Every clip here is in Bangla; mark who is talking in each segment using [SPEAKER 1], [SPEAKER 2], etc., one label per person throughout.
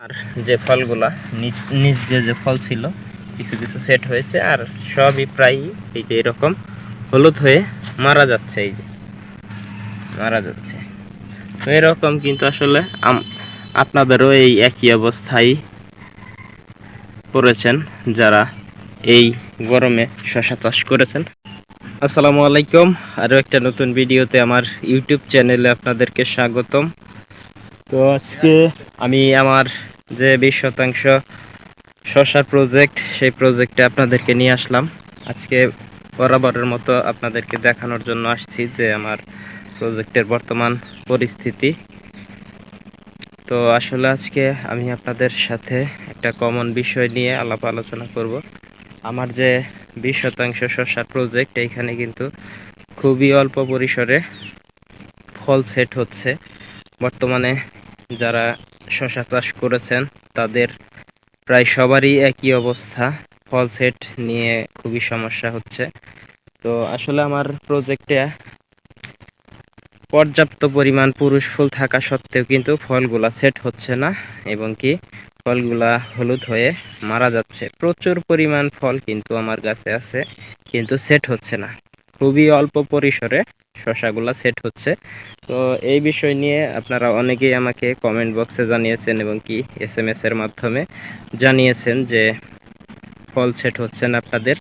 [SPEAKER 1] আর যে ফলগুলা নিচ নিচ যে যে ফল ছিল, কিছু কিছু সেট হয়েছে আর সবই প্রায় এই যে এরকম হলুদ হয়ে মারা যাচ্ছে এই যে। মারা যাচ্ছে। তো এরকম কিন্তু আসলে আপনাদেরও এই একই অবস্থায় পড়েছেন যারা এই গরমে শশা চাষ করেছেন। আসসালামু আলাইকুম। আরও একটা নতুন ভিডিওতে আমার ইউটিউব চ্যানেলে আপনাদেরকে স্বাগতম। তো আজকে আমি আমার যে বিশ শতাংশ শশার প্রজেক্ট সেই প্রজেক্টে আপনাদেরকে নিয়ে আসলাম। আজকে বরাবরের মতো আপনাদেরকে দেখানোর জন্য আসছি যে আমার প্রজেক্টের বর্তমান পরিস্থিতি। তো আসলে আজকে আমি আপনাদের সাথে একটা কমন বিষয় নিয়ে আলাপ আলোচনা করব। আমার যে বিশ শতাংশ শশার প্রজেক্ট এইখানে কিন্তু খুবই অল্প পরিসরে ফল সেট হচ্ছে। বর্তমানে যারা শশা চাষ করেছেন, তাদের প্রায় সবারই একই অবস্থা। ফল সেট নিয়ে খুবই সমস্যা হচ্ছে। তো আসলে আমার প্রজেক্টে পর্যাপ্ত পরিমাণ পুরুষ ফুল থাকা সত্ত্বেও কিন্তু ফলগুলা সেট হচ্ছে না এবং কি ফলগুলা হলুদ হয়ে মারা যাচ্ছে। প্রচুর পরিমাণ ফল কিন্তু আমার কাছে আছে, কিন্তু সেট হচ্ছে না। খুবই অল্প পরিসরে শশাগুলা সেট হচ্ছে। তো এই বিষয় নিয়ে আপনারা অনেকেই আমাকে কমেন্ট বক্সে জানিয়েছেন এবং কি এস এম এস এর মাধ্যমে জানিয়েছেন যে ফল সেট হচ্ছে না আপনাদের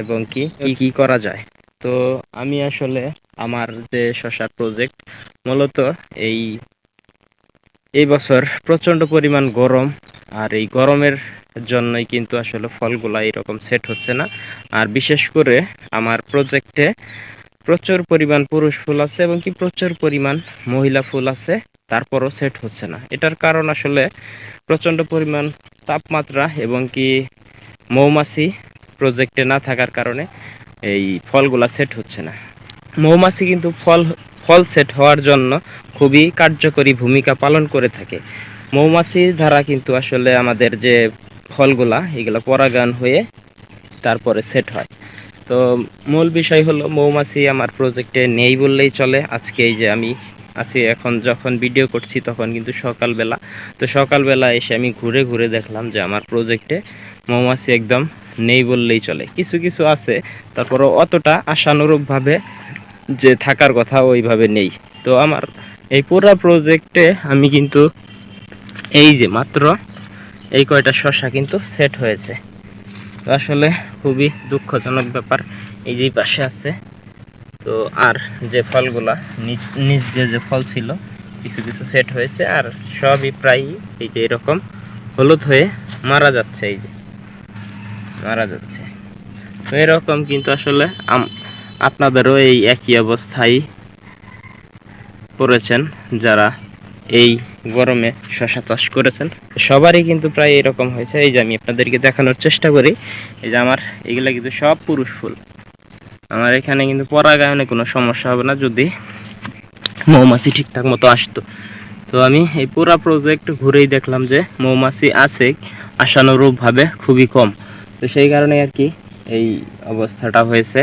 [SPEAKER 1] এবং কি কি করা যায়। তো আমি আসলে আমার যে শশার প্রজেক্ট মূলত এই এই বছর প্রচণ্ড পরিমাণ গরম আর এই গরমের জন্যই কিন্তু আসলে ফলগুলা এরকম সেট হচ্ছে না। আর বিশেষ করে আমার প্রজেক্টে প্রচুর পরিমাণ পুরুষ ফুল আছে এবং কি প্রচুর পরিমাণ মহিলা ফুল আছে, তারপরও সেট হচ্ছে না। এটার কারণ আসলে প্রচণ্ড পরিমাণ তাপমাত্রা এবং কি মৌমাছি প্রজেক্টে না থাকার কারণে এই ফলগুলা সেট হচ্ছে না। মৌমাছি কিন্তু ফল ফল সেট হওয়ার জন্য খুবই কার্যকরী ভূমিকা পালন করে থাকে। মৌমাছি দ্বারা কিন্তু আসলে আমাদের যে ফলগুলা, এগুলো পরাগায়ন হয়ে তারপরে সেট হয়। তো মূল বিষয় হলো, মৌমাছি আমার প্রজেক্টে নেই বললেই চলে। আজকে এই যে আমি আছি, এখন যখন ভিডিও করছি তখন কিন্তু সকালবেলা। তো সকালবেলা এসে আমি ঘুরে ঘুরে দেখলাম যে আমার প্রজেক্টে মৌমাছি একদম নেই বললেই চলে। কিছু কিছু আছে, তারপরও অতটা আশানুরূপভাবে যে থাকার কথা ওইভাবে নেই। তো আমার এই পুরো প্রজেক্টে আমি কিন্তু এই যে মাত্র এই কয়টা শশা কিন্তু সেট হয়েছে। তো আসলে খুবই দুঃখজনক ব্যাপার এই যে পাশে আছে। তো আর যে ফলগুলা নিচ নিচ যে যে ফল ছিল, কিছু কিছু সেট হয়েছে আর সবই প্রায় এই যে এরকম হলুদ হয়ে মারা যাচ্ছে এই যে। মারা যাচ্ছে। তো এরকম কিন্তু আসলে আপনাদেরও এই একই অবস্থায় পড়েছেন যারা এই গরমে শশা চাষ করেছেন। সবারই কিন্তু প্রায় এরকম হয়েছে। এই যে আমি আপনাদেরকে দেখানোর চেষ্টা করি, এই যে আমার এগুলা কিন্তু সব পুরুষ ফুল। আমার এখানে কিন্তু পরাগায়নে কোনো সমস্যা হবে না যদি মৌমাছি ঠিকঠাক মতো আসতো। তো আমি এই পুরা প্রজেক্ট ঘুরেই দেখলাম যে মৌমাছি আছে, আশানুরূপভাবে খুবই কম। তো সেই কারণে আর কি এই অবস্থাটা হয়েছে।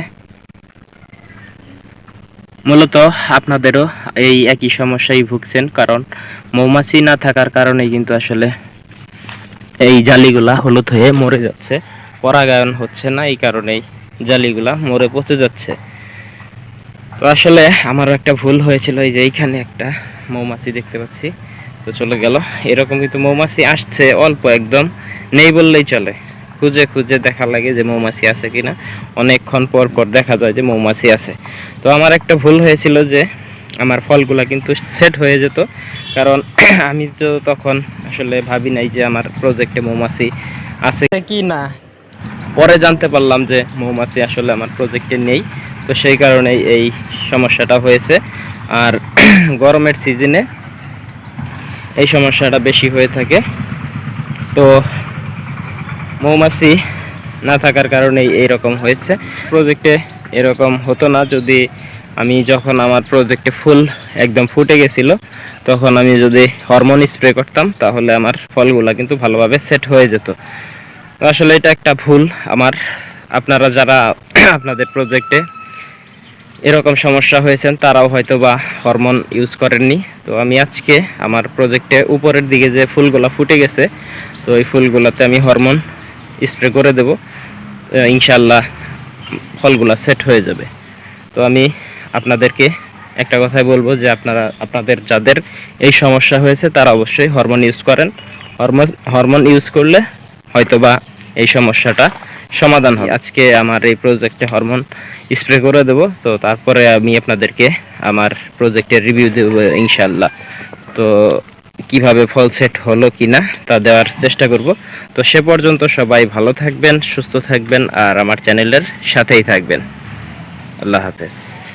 [SPEAKER 1] মূলত আপনাদেরও এই একই সমস্যায় ভুগছেন, কারণ মৌমাছি না থাকার কারণে কিন্তু আসলে এই জালিগুলা হলুদ হয়ে মরে যাচ্ছে। পরাগায়ন হচ্ছে না, এই কারণেই জালিগুলা মরে পচে যাচ্ছে। তো আসলে আমারও একটা ভুল হয়েছিল, এই যে এইখানে একটা মৌমাছি দেখতে পাচ্ছি। তো চলে গেল। এরকম কিন্তু মৌমাছি আসছে, অল্প একদম, নেই বললেই চলে। খুঁজে খুঁজে দেখা লাগে যে মৌমাছি আছে কিনা। অনেকক্ষণ পর পর দেখা যায় যে মৌমাছি আছে। তো আমার একটা ভুল হয়েছিল যে আমার ফলগুলা কিন্তু সেট হয়ে যেত। কারণ আমি তো তখন আসলে ভাবি নাই যে আমার প্রজেক্টে মৌমাছি আছে কি না পরে জানতে পারলাম যে মৌমাছি আসলে আমার প্রজেক্টে নেই। তো সেই কারণেই এই সমস্যাটা হয়েছে। আর গরমের সিজনে এই সমস্যাটা বেশি হয়ে থাকে। তো মৌমাছি না থাকার কারণেই এইরকম হয়েছে। প্রজেক্টে এরকম হতো না। যদি আমি যখন আমার প্রজেক্টে ফুল একদম ফুটে গেছিল, তখন আমি যদি হরমোন স্প্রে করতাম, তাহলে আমার ফলগুলো কিন্তু ভালোভাবে সেট হয়ে যেত। আসলে এটা একটা ভুল। আমার, আপনারা যারা আপনাদের প্রজেক্টে এরকম সমস্যা হয়েছেন, তারাও হয়তো বা হরমোন ইউজ করেননি। তো আমি আজকে আমার প্রজেক্টে উপরের দিকে যে ফুলগুলো ফুটে গেছে, তো এই ফুলগুলোতে আমি হরমোন স্প্রে করে দেব। ইনশাল্লাহ ফলগুলা সেট হয়ে যাবে। তো আমি আপনাদেরকে একটা কথাই বলব যে আপনারা, আপনাদের যাদের এই সমস্যা হয়েছে, তারা অবশ্যই হরমোন ইউজ করেন। হরমোন হরমোন ইউজ করলে হয়তোবা এই সমস্যাটা সমাধান হবে। আজকে আমার এই প্রজেক্টে হরমোন স্প্রে করে দেবো। তো তারপরে আমি আপনাদেরকে আমার প্রজেক্টের রিভিউ দেবো ইনশাল্লাহ তো কীভাবে ফল সেট হলো কিনা তা দেওয়ার চেষ্টা করব। তো সে পর্যন্ত সবাই ভালো থাকবেন, সুস্থ থাকবেন আর আমার চ্যানেলের সাথেই থাকবেন। আল্লাহ হাফেজ।